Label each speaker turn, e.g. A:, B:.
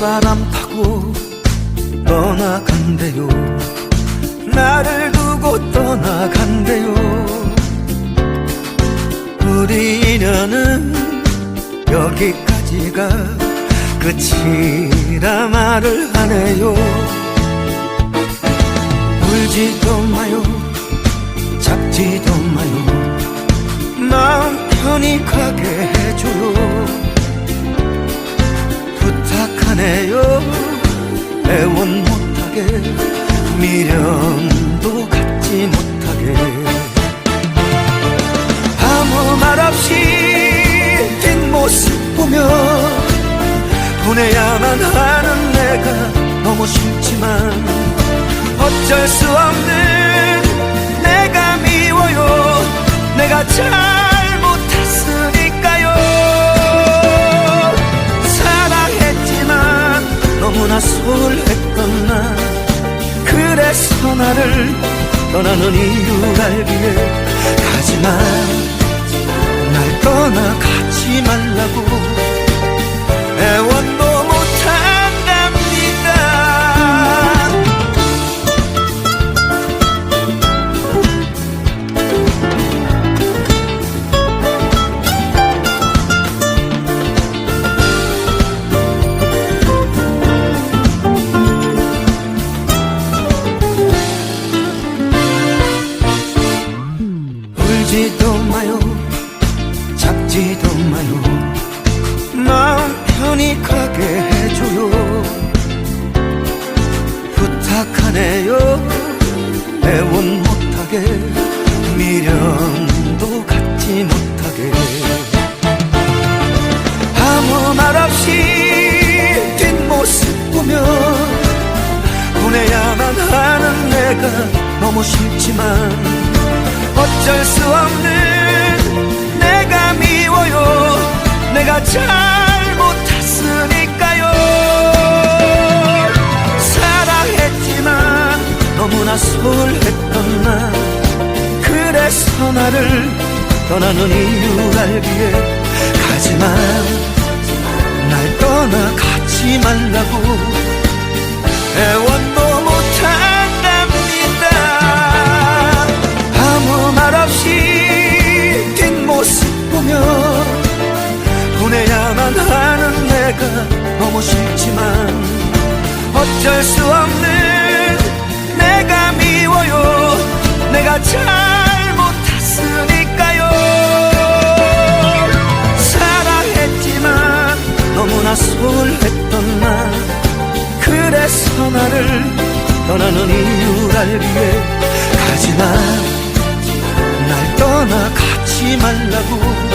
A: 바람 타고 떠나간대요. 나를 두고 떠나간대요. 우리 인연은 여기까지가 끝이라 말을 하네요. 울지도 마요 잡지도 마요. 마음 편히 가게 해줘요 부탁하네요. 애원 못하게 미련도 갖지 못하게. 아무 말 없이 뒷모습 보며 보내야만 하는 내가 너무 싫지만 어쩔 수 없는 떠나는 이유를 알기에 가지마. 날 떠나 가지 말라고 애원 못하게 미련도 갖지 못하게. 아무 말 없이 뒷모습 보며 보내야만 하는 내가 너무 싫지만 어쩔 수 없는 내가 미워요. 내가 잘 너무나 소홀했던 나. 그래서 나를 떠나는 이유를 알기에 가지마 날 떠나가지 말라고 애원도 못한답니다. 아무 말 없이 뒷모습 보며 보내야만 하는 내가 너무 싫지만 어쩔 수 없는 떠나는 이유를 알기에 가지마. 날 떠나 가지 말라고